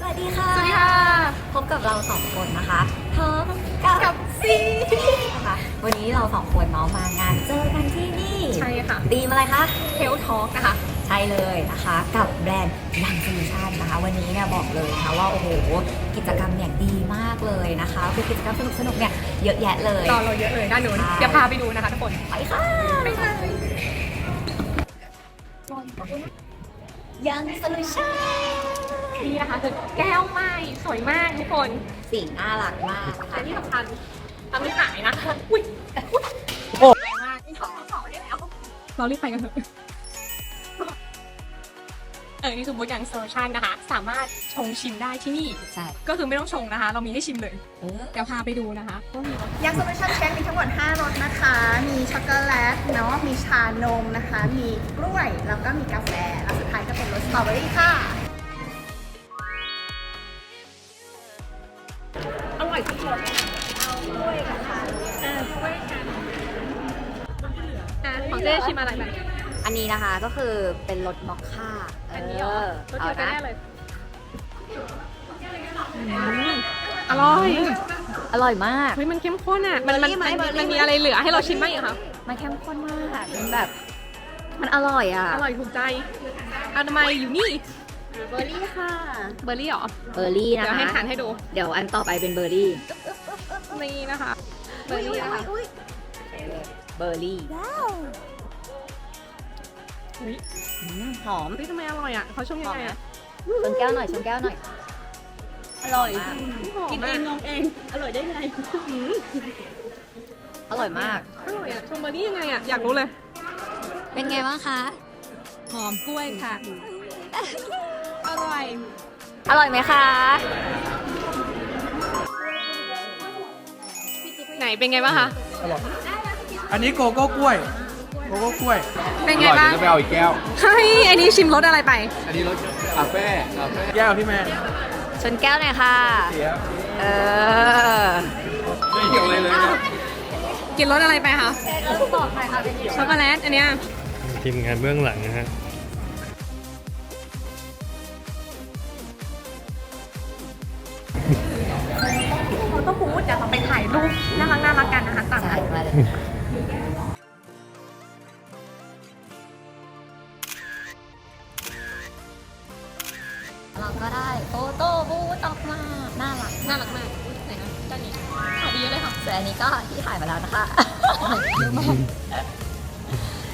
สวัสดีค่ะ สวัสดีค่ะ พบกับเราสองคนนะคะพร้อมกับกับซีนะคะวันนี้เราสองคนเนาะมางานเจอกันที่นี่ ใช่ค่ะดีมอะไรคะเทลทอล์กนะคะ ใช่เลยนะคะ กับแบรนด์ยังโซลูชันนะคะ วันนี้เนี่ยบอกเลยนะคะว่าโอ้โหกิจกรรมเนี่ยดีมากเลยนะคะคือกิจกรรมสนุกๆเนี่ยเยอะแยะเลยรอเราเยอะเลยด้านนู้นใช่เดี๋ยวพาไปดูนะคะทุกคนไปค่ะไปค่ะ ยังโซลูชันนี่นะคะคือแก้วไม้สวยมากทุกคนสีน่ารักมากนะแต่คะที่สำคัญทำไม่ขายนะคะ อุ้ยโอ้แรงมากที่ขอขอได้แล้วเรารีบไปกันเถอะ เออนี่คือบูธยังโซลูชันนะคะ สามารถชงชิมได้ที่นี่ ใช่ก็คือไม่ต้องชงนะคะ เรามีให้ชิมเลย เออ เดี๋ยวพาไปดูนะคะว่ามีรสยังโซลูชันเชคมีทั้งหมด 5รสนะคะ มีช็อกโกแลตเนาะ มีชานมนะคะ มีกล้วย แล้วก็มีกาแฟ แล้วสุดท้ายก็เป็นรสสตรอเบอรี่ค่ะ อร่อยทุกรสเอากล้วยกับชานมอ่ากล้วยชานมอะของเจ๊ชิมอะไรไหมอันนี้นะคะก็คือเป็นรสมอคค่าอั นนี้เหรอรสเอาเดียวกันนะแน่เลยอร่อยอร่อยมาก เฮ้ยมันเข้มข้นอะ มันมันเบอร์รี่ไหมมันเบอร์รี่มันไหมมีอะไรเหลือให้เราชิมบ้างอีกคะมันเข้มข้นมากมันแบบ มันอร่อยอะ อร่อยถูกใจเอาทำไมอยู่นี่ เบอร์รี่ค่ะ เบอร์รี่เหรอ เบอร์รี่นะเดี๋ยวให้คะทานให้ดู เดี๋ยวอันต่อไปเป็นเบอร์รี่ นี่นะคะ เบอร์รี่นะคะเบอร์รี่ เฮ้ยอืมหอมเฮ้ยทำไมอร่อยอะเขาชงยังไงอะชนแก้วหน่อยชนแก้วหน่อย อร่อย หอมกินเอมากงงงเอง อร่อยได้ไงอร่อยมาก อร่อยอะชงเบอร์รี่ยังไงอะอยากรู้เลย เป็นไงบ้างคะ หอมกล้วยค่ะ อร่อย อร่อยไหมคะ ไหนเป็นไงบ้างคะอันนี้โกโก้กล้วย โกโก้กล้วยเป็นไงบ้างอร่อยเดี๋ยวจะไปเอาอีกแก้ว เฮ้ยอันนี้ชิมรสอะไรไป อันนี้รสคาเฟ่คาเฟ่แก้วพี่แมนชนแก้วหน่อยค่ะ เสียเออ ไม่เกี่ยวอะไรเลยนะกินรสอะไรไปคะช็อกโกแลต อันเนี้ยทีมงานเบื้องหลังนะฮะเราต้องพูดเดี๋ยวเราไปถ่ายรูปน่ารักน่ารักกันนะคะต่างใช่ ไหนนะด้านนี้ขายดีเยอะเลยค่ะส่วนอันนี้ก็ที่ถ่ายมาแล้วนะคะ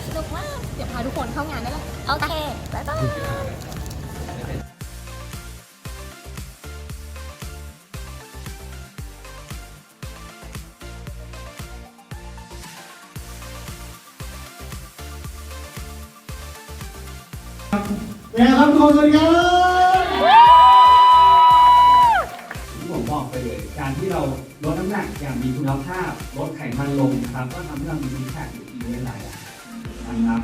สนุกมาก เดี๋ยวพาทุกคนเข้างานได้แล้ว โอเค บ๊ายบายนะครับทุกคนสวัสดีครับ ออกไปเลย การที่เราลดน้ำหนักอย่างมีคุณภาพลดไขมันลงนะครับ ก็ทำให้เรามีซิกแพคอยู่อีกเวลานะครับ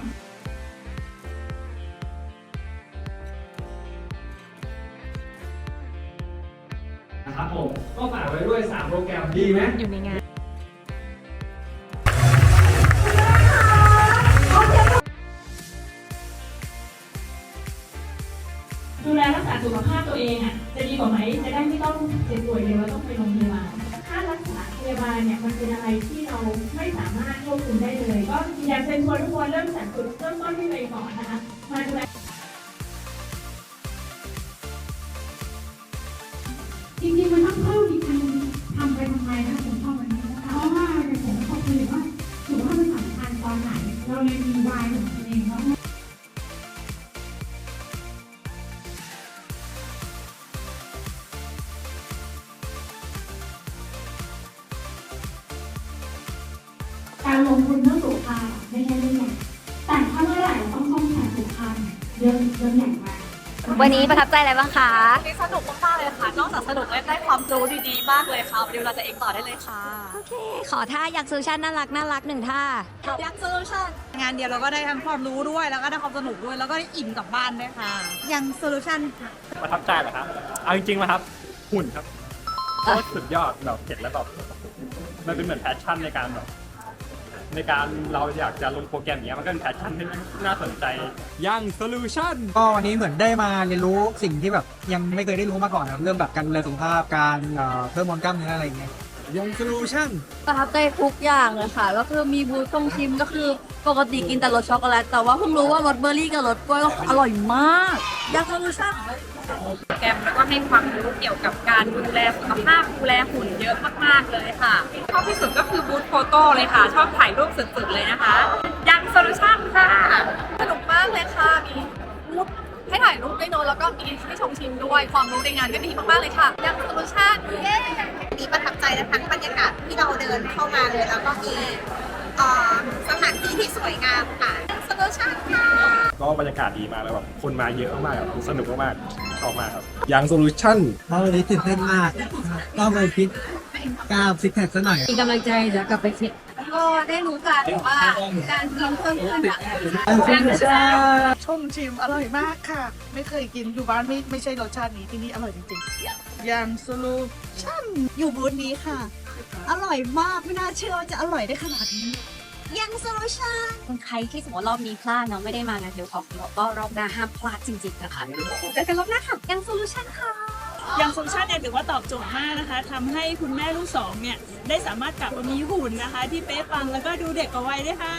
นะครับผมก็ฝากไว้ด้วย 3 โปรแกรมดีไหมอยู่ในงาน จะไหมจะได้ไม่ต้องเจ็บป่วยเลยว่าต้องไปโรงพยาบาลค่ารักษาพยาบาลเนี่ยมันเป็นอะไรที่เราไม่สามารถควบคุมได้เลย ก็อยากเชิญชวนทุกคนเริ่มจากจุดเริ่มต้นที่ตัวเองก่อนนะคะมาดูแลจริงๆมันต้องเข้าจริงๆทำไปทำไมนะผมชอบวันนี้นะคะเพราะว่าผมก็คุยว่าสุขภาพเป็นสำคัญตอนไหนเราเลยมีวายของตัวเองว่าก งทุนเรื่องสุขภาพไม่ใช่เรื่องใหญ่แต่ถ้าเมื่อไหร่ต้องซ่อมแซมสุขภาพเนี่ยเรื่องเรื่องใหญ่มากวันนี้ประทับใจอะไรบ้างคะนี่สนุกมากๆเลยค่ะ นอกจากสนุกแล้วได้ความรู้ดีๆ มากเลยค่ะวันนี้เราจะเองต่อได้เลยค่ะ โอเค ขอท่าอยากโซลูชันน่ารักน่ารักหนึ่งท่ายักษ์โซลูชันงานเดียวเราก็ได้ทั้งความรู้ด้วย แล้วก็ได้ความสนุกด้วย แล้วก็ได้อิ่มกลับบ้านด้วยค่ะ ยังโซลูชันประทับใจเหรอครับ เอาจริงๆนะครับ หุ่นครับโคตรสุดยอดแบบเห็นแล้วแบบมันเป็นเหมือนแพชชั่นในการแบบ ในการเราอยากจะลงโปรแกรมอย่างเนี้ยมันก็เป็นแพชชั่นที่น่าสนใจ ยังโซลูชันก็วันนี้เหมือนได้มาเรียนรู้สิ่งที่แบบยังไม่เคยได้รู้มาก่อนครับเรื่องแบบการดูแลสุขภาพการเอ่อเพิ่มมวลกล้ามเนื้ออะไรอย่างเงี้ยยังโซลูชั่นประทับใจทุกอย่างเลยค่ะ ก็คือมีบูธตรงชิมก็คือปกติกินแต่รสช็อกโกแลต แต่ว่าเพิ่งรู้ว่ารสเบอร์รี่กับรสกล้วยก็อร่อยมากอยากโซลูชั่น แกรมแล้วก็ให้ความรู้เกี่ยวกับการดูแลสุขภาพดูแลหุ่นเยอะมากๆเลยค่ะชอบที่สุดก็คือบูธโฟโต้เลยค่ะ ชอบถ่ายรูปสุดๆเลยนะคะ ยังโซลูชันค่ะ สนุกมากเลยค่ะ มีรูปให้ถ่ายรูปด้วยเนอะแล้วก็มีให้ชมชิมด้วย ความรู้ในงานก็ดีมากๆเลยค่ะ ยังโซลูชั่นเย้มีประทับใจและทั้งบรรยากาศที่เราเดินเข้ามาเลย แล้วก็มีเอ่อสถานที่ที่สวยงามค่ะโซลูชันค่ะ ก็บรรยากาศดีมากแล้วแบบคนมาเยอะมากๆครับสนุกมากๆชอบมากครับยังโซลูชันเพราะวันนี้ตื่นเต้นมากก็เลยคิดกล้ามซิกแพคซะหน่อย มีกำลังใจจะกลับไปฟิตก็ได้รู้กันว่าการกินเพิ่มขึ้นอะชมชิมอร่อยมากค่ะ ไม่เคยกินอยู่บ้านไม่ไม่ใช่รสชาตินี้ที่นี่อร่อยจริงๆอย่างสลูชั่นอยู่บูธนี้ค่ะ อร่อยมากไม่น่าเชื่อว่าจะอร่อยได้ขนาดนี้ ยังโซลูชันคนใครที่สมมติรอบนี้พลาดเนาะไม่ได้มางานเดียวท็อกก็รอบหน้าห้ามพลาดจริงๆนะคะเจอกันรอบหน้าค่ะยังโซลูชันค่ะอย่างโซลูชันเนี่ยถือว่าตอบโจทย์มากนะคะทำให้คุณแม่ลูกสองเนี่ยได้สามารถกลับมามีหุ่นนะคะ ที่เป๊ะปังแล้วก็ดูเด็กกว่าวัยด้วยค่ะ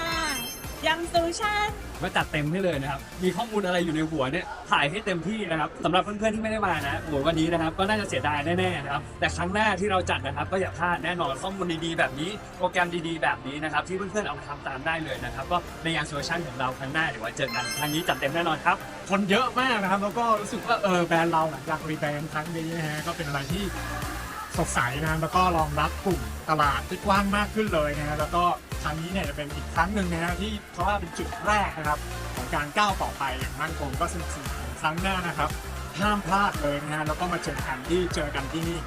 ยังโซลูชันมาจัดเต็มให้เลยนะครับ มีข้อมูลอะไรอยู่ในหัวเนี่ย ถ่ายให้เต็มที่นะครับสำหรับเพื่อนๆที่ไม่ได้มานะโอ้โหวันนี้นะครับ ก็น่าจะเสียดายแน่ๆนะครับ แต่ครั้งหน้าที่เราจัดนะครับ ก็อย่าพลาดแน่นอนข้อมูลดีๆแบบนี้ โปรแกรมดีๆแบบนี้นะครับ ที่เพื่อนๆเอามาทำตามได้เลยนะครับ ก็ในงานโซลูชันของเราครั้งหน้าเดี๋ยวไว้เจอกันครั้งนี้จัดเต็มแน่นอนครับ คนเยอะมากนะครับ แล้วก็รู้สึกว่าเออแบรนด์เราหลังจากรีแบรนด์ครั้งนี้นะฮะ ก็เป็นอะไรที่สดใสนะแล้วก็รองรับกลุ่มตลาดที่กว้างมากขึ้นเลยนะฮะแล้วก็ ครั้งนี้เนี่ยจะเป็นอีกครั้งหนึ่งนะฮะที่เพราะว่าเป็นจุดแรกนะครับ ของการก้าวต่อไปอย่างมั่นคงก็สนุกสนานครั้งหน้านะครับห้ามพลาดเลยนะฮะแล้วก็มาเจอกันที่เจอกันที่นี่